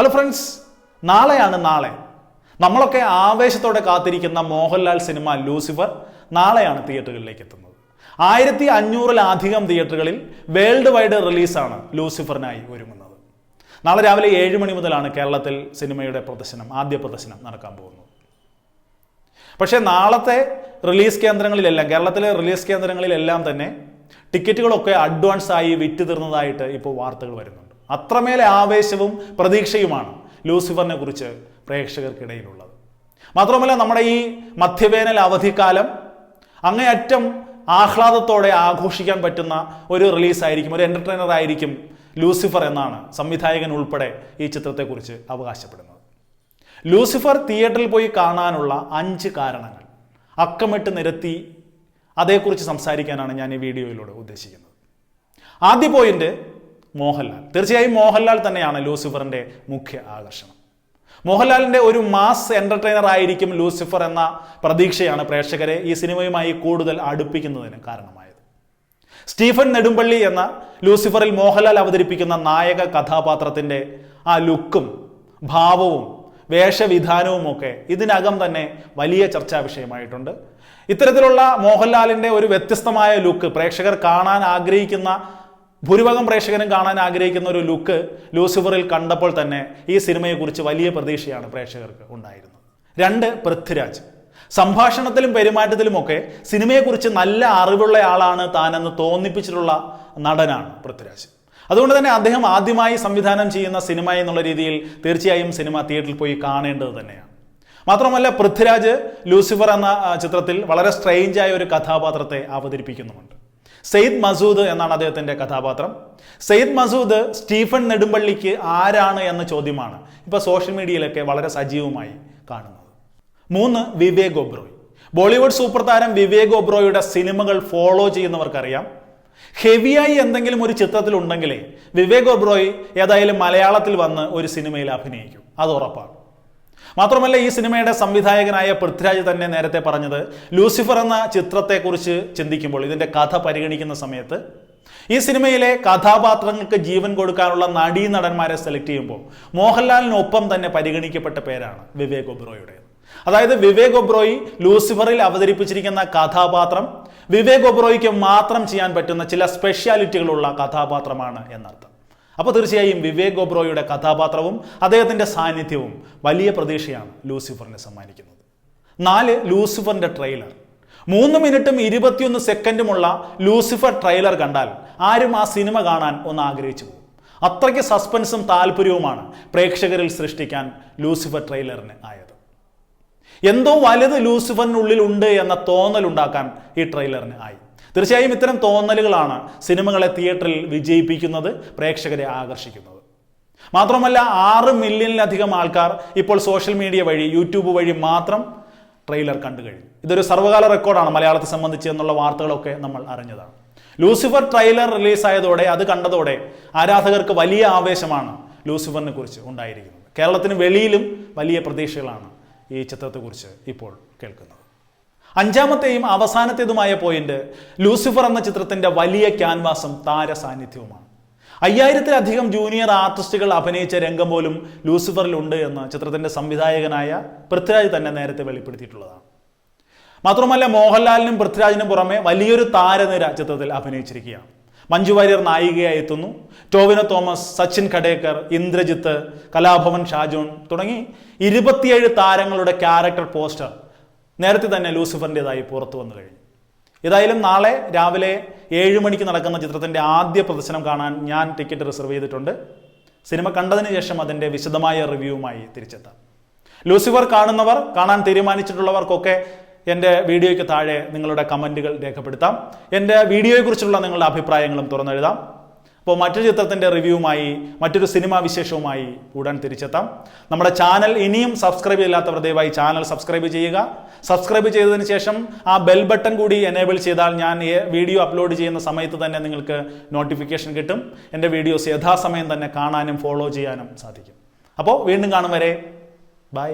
Hello friends നാളെയാണ് നാളെ. നമ്മളൊക്കെ ആവേശത്തോടെ കാത്തിരിക്കുന്ന മോഹൻലാൽ സിനിമ ലൂസിഫർ നാളെയാണ് തിയേറ്ററുകളിലേക്ക് എത്തുന്നത്. ആയിരത്തി അഞ്ഞൂറിലധികം തിയേറ്ററുകളിൽ വേൾഡ് വൈഡ് റിലീസാണ് ലൂസിഫറിനായി ഒരുങ്ങുന്നത്. നാളെ രാവിലെ ഏഴ് മണി മുതലാണ് കേരളത്തിൽ സിനിമയുടെ പ്രദർശനം ആദ്യ പ്രദർശനം നടക്കാൻ പോകുന്നത്. പക്ഷേ നാളത്തെ റിലീസ് കേന്ദ്രങ്ങളിലെല്ലാം കേരളത്തിലെ റിലീസ് കേന്ദ്രങ്ങളിലെല്ലാം തന്നെ ടിക്കറ്റുകളൊക്കെ അഡ്വാൻസ് ആയി വിറ്റ് തീർന്നതായിട്ട് ഇപ്പോൾ വാർത്തകൾ വരുന്നുണ്ട്. അത്രമേലെ ആവേശവും പ്രതീക്ഷയുമാണ് ലൂസിഫറിനെ കുറിച്ച് പ്രേക്ഷകർക്കിടയിലുള്ളത്. മാത്രമല്ല നമ്മുടെ ഈ മധ്യവേനൽ അവധിക്കാലം അങ്ങേയറ്റം ആഹ്ലാദത്തോടെ ആഘോഷിക്കാൻ പറ്റുന്ന ഒരു റിലീസായിരിക്കും ഒരു എന്റർടൈനർ ആയിരിക്കും ലൂസിഫർ എന്നാണ് സംവിധായകൻ ഉൾപ്പെടെ ഈ ചിത്രത്തെക്കുറിച്ച് അവകാശപ്പെടുന്നത്. ലൂസിഫർ തിയേറ്ററിൽ പോയി കാണാനുള്ള അഞ്ച് കാരണങ്ങൾ അക്കമിട്ട് നിരത്തി അതേക്കുറിച്ച് സംസാരിക്കാനാണ് ഞാൻ ഈ വീഡിയോയിലൂടെ ഉദ്ദേശിക്കുന്നത്. ആദ്യ പോയിന്റ് മോഹൻലാൽ. തീർച്ചയായും മോഹൻലാൽ തന്നെയാണ് ലൂസിഫറിന്റെ മുഖ്യ ആകർഷണം. മോഹൻലാലിന്റെ ഒരു മാസ് എന്റർടൈനർ ആയിരിക്കും ലൂസിഫർ എന്ന പ്രതീക്ഷയാണ് പ്രേക്ഷകരെ ഈ സിനിമയുമായി കൂടുതൽ അടുപ്പിക്കുന്നതിന് കാരണമായത്. സ്റ്റീഫൻ നെടുമ്പള്ളി എന്ന ലൂസിഫറിൽ മോഹൻലാൽ അവതരിപ്പിക്കുന്ന നായക കഥാപാത്രത്തിന്റെ ആ ലുക്കും ഭാവവും വേഷവിധാനവും ഒക്കെ ഇതിനകം തന്നെ വലിയ ചർച്ചാ വിഷയമായിട്ടുണ്ട്. ഇത്തരത്തിലുള്ള മോഹൻലാലിന്റെ ഒരു വ്യത്യസ്തമായ ലുക്ക് പ്രേക്ഷകർ കാണാൻ ആഗ്രഹിക്കുന്ന ഭൂരിഭാഗം പ്രേക്ഷകരും കാണാൻ ആഗ്രഹിക്കുന്ന ഒരു ലുക്ക് ലൂസിഫറിൽ കണ്ടപ്പോൾ തന്നെ ഈ സിനിമയെക്കുറിച്ച് വലിയ പ്രതീക്ഷയാണ് പ്രേക്ഷകർക്ക് ഉണ്ടായിരുന്നത്. രണ്ട് പൃഥ്വിരാജ്. സംഭാഷണത്തിലും പെരുമാറ്റത്തിലുമൊക്കെ സിനിമയെക്കുറിച്ച് നല്ല അറിവുള്ള ആളാണ് താനെന്ന് തോന്നിപ്പിച്ചിട്ടുള്ള നടനാണ് പൃഥ്വിരാജ്. അതുകൊണ്ട് തന്നെ അദ്ദേഹം ആദ്യമായി സംവിധാനം ചെയ്യുന്ന സിനിമ എന്നുള്ള രീതിയിൽ തീർച്ചയായും സിനിമ തിയേറ്ററിൽ പോയി കാണേണ്ടത് തന്നെയാണ്. മാത്രമല്ല പൃഥ്വിരാജ് ലൂസിഫർ എന്ന ചിത്രത്തിൽ വളരെ സ്ട്രെയിഞ്ചായ ഒരു കഥാപാത്രത്തെ അവതരിപ്പിക്കുന്നുമുണ്ട്. സെയ്ദ് മസൂദ് എന്നാണ് അദ്ദേഹത്തിന്റെ കഥാപാത്രം. സെയ്ദ് മസൂദ് സ്റ്റീഫൻ നെടുമ്പള്ളിക്ക് ആരാണ് എന്ന ചോദ്യമാണ് ഇപ്പൊ സോഷ്യൽ മീഡിയയിലൊക്കെ വളരെ സജീവമായി കാണുന്നത്. മൂന്ന് വിവേക് ഒബ്രോയ് ബോളിവുഡ് സൂപ്പർ താരം വിവേക് ഒബ്രോയുടെ സിനിമകൾ ഫോളോ ചെയ്യുന്നവർക്കറിയാം. ഹെവിയായി എന്തെങ്കിലും ഒരു ചിത്രത്തിലുണ്ടെങ്കിലേ വിവേക് ഒബ്രോയ് ഏതായാലും മലയാളത്തിൽ വന്ന് ഒരു സിനിമയിൽ അഭിനയിക്കും. അത് ഉറപ്പാണ്. മാത്രമല്ല ഈ സിനിമയുടെ സംവിധായകനായ പൃഥ്വിരാജ് തന്നെ നേരത്തെ പറഞ്ഞത് ലൂസിഫർ എന്ന ചിത്രത്തെക്കുറിച്ച് ചിന്തിക്കുമ്പോൾ ഇതിന്റെ കഥ പരിഗണിക്കുന്ന സമയത്ത് ഈ സിനിമയിലെ കഥാപാത്രങ്ങൾക്ക് ജീവൻ കൊടുക്കാനുള്ള നടീ നടന്മാരെ സെലക്ട് ചെയ്യുമ്പോൾ മോഹൻലാലിനൊപ്പം തന്നെ പരിഗണിക്കപ്പെട്ട പേരാണ് വിവേക് ഒബ്രോയുടെ അതായത് വിവേക് ഒബ്രോയി ലൂസിഫറിൽ അവതരിപ്പിച്ചിരിക്കുന്ന കഥാപാത്രം വിവേക് ഒബ്രോയ്ക്ക് മാത്രം ചെയ്യാൻ പറ്റുന്ന ചില സ്പെഷ്യാലിറ്റികളുള്ള കഥാപാത്രമാണ് എന്നർത്ഥം. അപ്പോൾ തീർച്ചയായും വിവേക് ഒബ്രോയുടെ കഥാപാത്രവും അദ്ദേഹത്തിന്റെ സാന്നിധ്യവും വലിയ പ്രതീക്ഷയാണ് ലൂസിഫറിനെ സമ്മാനിക്കുന്നത്. നാല് ലൂസിഫറിന്റെ ട്രെയിലർ. മൂന്ന് മിനിറ്റും ഇരുപത്തിയൊന്ന് സെക്കൻഡുമുള്ള ലൂസിഫർ ട്രെയിലർ കണ്ടാൽ ആരും ആ സിനിമ കാണാൻ ഒന്ന് ആഗ്രഹിച്ചു പോകും. അത്രയ്ക്ക് സസ്പെൻസും താല്പര്യവുമാണ് പ്രേക്ഷകരിൽ സൃഷ്ടിക്കാൻ ലൂസിഫർ ട്രെയിലറിന് ആയത്. എന്തോ വലുത് ലൂസിഫറിനുള്ളിൽ ഉണ്ട് എന്ന തോന്നലുണ്ടാക്കാൻ ഈ ട്രെയിലറിന് ആയി. തീർച്ചയായും ഇത്തരം തോന്നലുകളാണ് സിനിമകളെ തിയേറ്ററിൽ വിജയിപ്പിക്കുന്നത് പ്രേക്ഷകരെ ആകർഷിക്കുന്നത്. മാത്രമല്ല ആറ് മില്യണിലധികം ആൾക്കാർ ഇപ്പോൾ സോഷ്യൽ മീഡിയ വഴി യൂട്യൂബ് വഴി മാത്രം ട്രെയിലർ കണ്ടു കഴിഞ്ഞു. ഇതൊരു സർവകാല റെക്കോർഡാണ് മലയാളത്തെ സംബന്ധിച്ച് എന്നുള്ള വാർത്തകളൊക്കെ നമ്മൾ അറിഞ്ഞതാണ്. ലൂസിഫർ ട്രെയിലർ റിലീസായതോടെ അത് കണ്ടതോടെ ആരാധകർക്ക് വലിയ ആവേശമാണ് ലൂസിഫറിനെ കുറിച്ച് ഉണ്ടായിരിക്കുന്നത്. കേരളത്തിന് വെളിയിലും വലിയ പ്രതീക്ഷകളാണ് ഈ ചിത്രത്തെക്കുറിച്ച് ഇപ്പോൾ കേൾക്കുന്നത്. അഞ്ചാമത്തെയും അവസാനത്തേതുമായ പോയിന്റ് ലൂസിഫർ എന്ന ചിത്രത്തിന്റെ വലിയ ക്യാൻവാസും താര സാന്നിധ്യവുമാണ് അയ്യായിരത്തിലധികം ജൂനിയർ ആർട്ടിസ്റ്റുകൾ അഭിനയിച്ച രംഗം പോലും ലൂസിഫറിൽ ഉണ്ട് എന്ന് ചിത്രത്തിന്റെ സംവിധായകനായ പൃഥ്വിരാജ് തന്നെ നേരത്തെ വെളിപ്പെടുത്തിയിട്ടുള്ളതാണ്. മാത്രമല്ല മോഹൻലാലിനും പൃഥ്വിരാജിനും പുറമെ വലിയൊരു താരനിര ചിത്രത്തിൽ അഭിനയിച്ചിരിക്കുകയാണ്. മഞ്ജു വാര്യർ നായികയായി എത്തുന്നു. ടോവിനോ തോമസ് സച്ചിൻ ഖഡേക്കർ ഇന്ദ്രജിത്ത് കലാഭവൻ ഷാജോൺ തുടങ്ങി ഇരുപത്തിയേഴ് താരങ്ങളുടെ ക്യാരക്ടർ പോസ്റ്റർ നേരത്തെ തന്നെ ലൂസിഫറിന്റെതായി പുറത്തു വന്നു കഴിഞ്ഞു. ഏതായാലും നാളെ രാവിലെ ഏഴ് മണിക്ക് നടക്കുന്ന ചിത്രത്തിന്റെ ആദ്യ പ്രദർശനം കാണാൻ ഞാൻ ടിക്കറ്റ് റിസർവ് ചെയ്തിട്ടുണ്ട്. സിനിമ കണ്ടതിന് ശേഷം അതിന്റെ വിശദമായ റിവ്യൂവുമായി തിരിച്ചെത്താം. ലൂസിഫർ കാണുന്നവർ കാണാൻ തീരുമാനിച്ചിട്ടുള്ളവർക്കൊക്കെ എന്റെ വീഡിയോയ്ക്ക് താഴെ നിങ്ങളുടെ കമന്റുകൾ രേഖപ്പെടുത്താം. എന്റെ വീഡിയോയെക്കുറിച്ചുള്ള നിങ്ങളുടെ അഭിപ്രായങ്ങളും തുറന്നെഴുതാം. അപ്പോൾ മറ്റൊരു ചിത്രത്തിന്റെ റിവ്യൂവുമായി മറ്റൊരു സിനിമാ വിശേഷവുമായി ഉടൻ തിരിച്ചെത്താം. നമ്മുടെ ചാനൽ ഇനിയും സബ്സ്ക്രൈബ് ചെയ്യാത്തവർ ദയവായി ചാനൽ സബ്സ്ക്രൈബ് ചെയ്യുക. സബ്സ്ക്രൈബ് ചെയ്തതിന് ശേഷം ആ ബെൽ ബട്ടൺ കൂടി എനേബിൾ ചെയ്താൽ ഞാൻ വീഡിയോ അപ്ലോഡ് ചെയ്യുന്ന സമയത്ത് തന്നെ നിങ്ങൾക്ക് നോട്ടിഫിക്കേഷൻ കിട്ടും. എന്റെ വീഡിയോസ് യഥാസമയം തന്നെ കാണാനും ഫോളോ ചെയ്യാനും സാധിക്കും. അപ്പോൾ വീണ്ടും കാണും വരെ. ബൈ